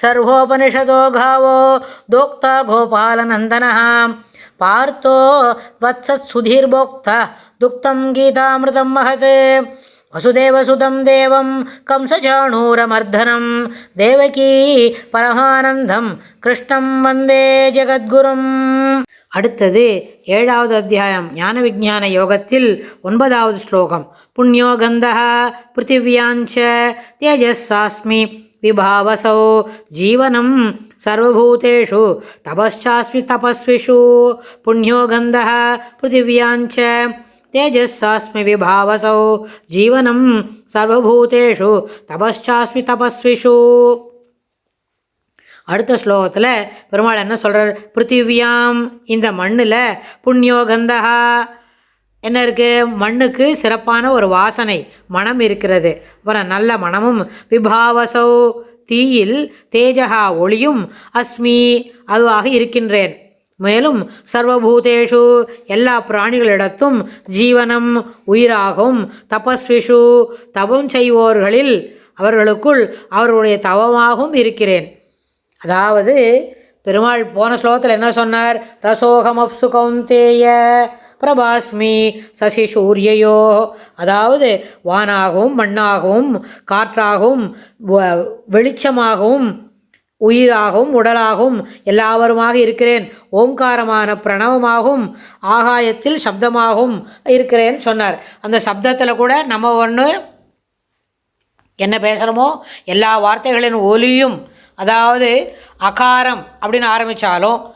ಸರ್ವೋಪನಿಷದೋ ಘಾವೋ ದೋಕ್ತ ಗೋಪಾಲನಂದನ ಪಾರ್ಥೋ ವತ್ಸತ್ಸುಧೀರ್ಭೋಕ್ತ ದುಕ್ತಂ ಗೀತಾಮೃತಂ ಮಹತೆ ವಸುದೇವಸುತಂ ದೇವಂ ಕಂಸಚಾಣೂರಮರ್ಧನಂ தேவகீ பரமானந்தம் கிருஷ்ணம் வந்தே ஜெகத்குரும் அடுத்தது ஏழாவது அத்தியாயம் ஞான விஜான யோகத்தில் ஒன்பதாவது ஸ்லோகம். புண்ணியோகந்தா பிருத்திவியாஞ்ச தேஜஸாஸ்மி विभावसौ जीवनं सर्वभूतेषु तपश्चास्मि तपस्विषु पुण्यो गन्धः पृथिव्याञ्च तेजस्सास्मि विभावसौ जीवनं सर्वभूतेषु तपश्चास्मि तपस्विषु। அடுத்த ஸ்லோகத்தில் பெருமாள் என்ன சொல்கிறார் பிருத்திவியாம் இந்த மண்ணில் புண்ணியோகந்தகா என்ன இருக்குது மண்ணுக்கு சிறப்பான ஒரு வாசனை மனம் இருக்கிறது. அப்புறம் நல்ல மனமும் விபாவசௌ. தீயில் தேஜகா ஒளியும் அஸ்மி அதுவாக இருக்கின்றேன். மேலும் சர்வபூதேஷு எல்லா பிராணிகளிடத்தும் ஜீவனம் உயிராகும் தபஸ்விஷு தபம் செய்வோர்களில் அவர்களுக்குள் அவர்களுடைய தவமாகவும் இருக்கிறேன். அதாவது பெருமாள் போன ஸ்லோகத்தில் என்ன சொன்னார்? ரசோகம் அப்சுகம் தேய பிரபாஸ்மி சசி சூரியயோ. அதாவது வானாகவும் மண்ணாகவும் காற்றாகவும் வ- வெளிச்சமாகவும் உயிராகவும் உடலாகவும் எல்லாவருமாக இருக்கிறேன். ஓங்காரமான பிரணவமாகவும் ஆகாயத்தில் சப்தமாகவும் இருக்கிறேன்னு சொன்னார். அந்த சப்தத்தில் கூட நம்ம ஒன்று என்ன பேசுகிறோமோ எல்லா வார்த்தைகளின் ஒலியும் அதாவது அகாரம் அப்படின்னு ஆரம்பித்தாலும்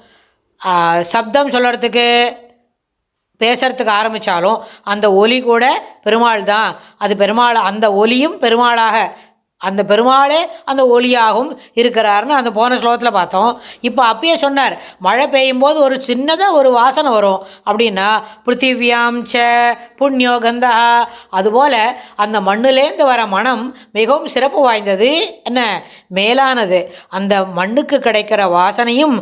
சப்தம் சொல்கிறதுக்கு பேசுறதுக்கு ஆரம்பித்தாலும் அந்த ஒலி கூட பெருமாள் தான். அது பெருமாள் அந்த ஒலியும் பெருமாளாக அந்த பெருமாளே அந்த ஒளியாகவும் இருக்கிறாருன்னு அந்த போன ஸ்லோகத்தில் பார்த்தோம். இப்போ அப்பயே சொன்னார் மழை பெய்யும் போது ஒரு சின்னதாக ஒரு வாசனை வரும். அப்படின்னா பிருத்திவியாம் ச புண்ணியோகந்தா அதுபோல் அந்த மண்ணுலேருந்து வர மனம் மிகவும் சிறப்பு வாய்ந்தது. என்ன? மேலானது. அந்த மண்ணுக்கு கிடைக்கிற வாசனையும்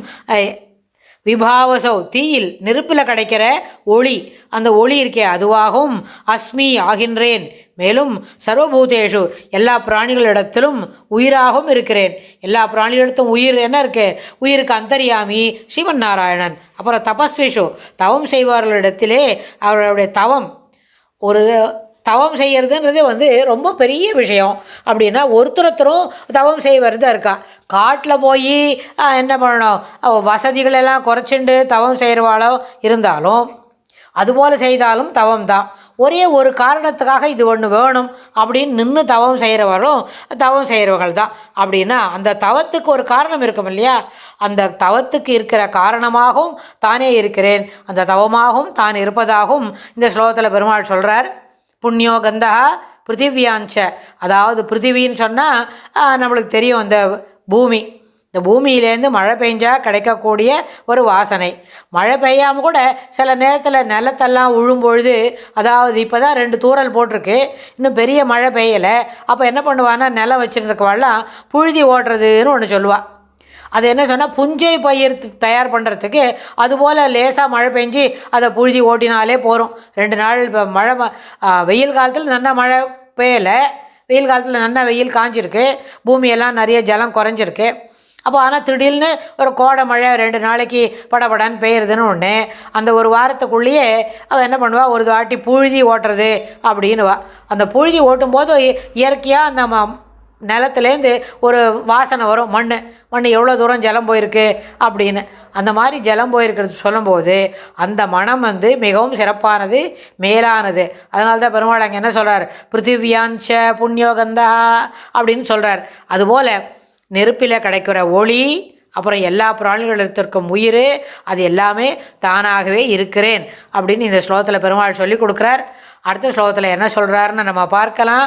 விபாவசௌ தீயில் நெருப்பில் கிடைக்கிற ஒளி அந்த ஒளி இருக்கே அதுவாகவும் அஸ்மி ஆகின்றேன். மேலும் சர்வபூதேஷு எல்லா பிராணிகளிடத்திலும் உயிராகவும் இருக்கிறேன். எல்லா பிராணிகளிடத்தும் உயிர் என்ன இருக்கு? உயிருக்கு அந்தரியாமி ஸ்ரீமன் நாராயணன். அப்புறம் தபஸ்விஷு தவம் செய்வார்களிடத்திலே அவர்களுடைய தவம். ஒரு தவம் செய்கிறதுன்றது வந்து ரொம்ப பெரிய விஷயம். அப்படின்னா ஒருத்தரொருத்தரும் தவம் செய்வது இருக்கா. காட்டில் போய் என்ன பண்ணணும்? வசதிகளெல்லாம் குறைச்சிண்டு தவம் செய்கிறவாளோ இருந்தாலும் அதுபோல் செய்தாலும் தவம் தான் ஒரே ஒரு காரணத்துக்காக இது ஒன்று வேணும் அப்படின்னு நின்று தவம் செய்கிறவரும் தவம் செய்கிறவர்கள் தான் அப்படின்னா அந்த தவத்துக்கு ஒரு காரணம் இருக்கும் இல்லையா? அந்த தவத்துக்கு இருக்கிற காரணமாகவும் தானே இருக்கிறேன். அந்த தவமாகவும் தான் இருப்பதாகவும் இந்த ஸ்லோகத்தில் பெருமாள் சொல்கிறார் புண்ணியோகந்தா பிருத்திவியாஞ்ச. அதாவது பிருத்திவின்னு சொன்னால் நம்மளுக்கு தெரியும் அந்த பூமி. இந்த பூமியிலேருந்து மழை பெஞ்சால் கிடைக்கக்கூடிய ஒரு வாசனை. மழை பெய்யாமல் கூட சில நேரத்தில் நிலத்தெல்லாம் உழும்பொழுது அதாவது இப்போ தான் ரெண்டு தூறல் போட்டிருக்கு இன்னும் பெரிய மழை பெய்யலை அப்போ என்ன பண்ணுவான்னா நிலம் வச்சுருக்கவாள்லாம் புழுதி ஓட்டுறதுன்னு ஒன்று சொல்லுவாள் அது என்ன சொன்னால் புஞ்சை பயிர் தயார் பண்ணுறதுக்கு அதுபோல் லேசாக மழை பெஞ்சு அதை புழுதி ஓட்டினாலே போகிறோம் ரெண்டு நாள் இப்போ மழை ம- வெயில் காலத்தில் நல்லா மழை பெய்யலை. வெயில் காலத்தில் நல்லா வெயில் காஞ்சிருக்கு. பூமியெல்லாம் நிறைய ஜலம் குறைஞ்சிருக்கு. அப்போ ஆனால் திடீர்னு ஒரு கோடை மழை ரெண்டு நாளைக்கு படபடன்னு பெய்யுறதுன்னு ஒன்று அந்த ஒரு வாரத்துக்குள்ளேயே அவள் என்ன பண்ணுவா ஒரு வாட்டி புழுதி ஓட்டுறது அப்படின்னுவா. அந்த புழுதி ஓட்டும்போது இ- இயற்கையாக அந்த ம நிலத்துலேருந்து ஒரு வாசனை வரும் மண் மண் எவ்வளோ தூரம் ஜலம் போயிருக்கு? அப்படின்னு. அந்த மாதிரி ஜலம் போயிருக்கிறது சொல்லும்போது அந்த மனம் வந்து மிகவும் சிறப்பானது மேலானது. அதனால தான் பெருமாள் அங்கே என்ன சொல்கிறார் பிருத்திவியாஞ்ச புண்ணியோகந்தா அப்படின்னு சொல்கிறார் அதுபோல் நெருப்பில் கிடைக்கிற ஒளி அப்புறம் எல்லா பிராணிகளிடத்திற்கும் உயிர் அது எல்லாமே தானாகவே இருக்கிறேன் அப்படின்னு இந்த ஸ்லோகத்தில் பெருமாள் சொல்லி கொடுக்குறார். அடுத்த ஸ்லோகத்தில் என்ன சொல்கிறாருன்னு நம்ம பார்க்கலாம்.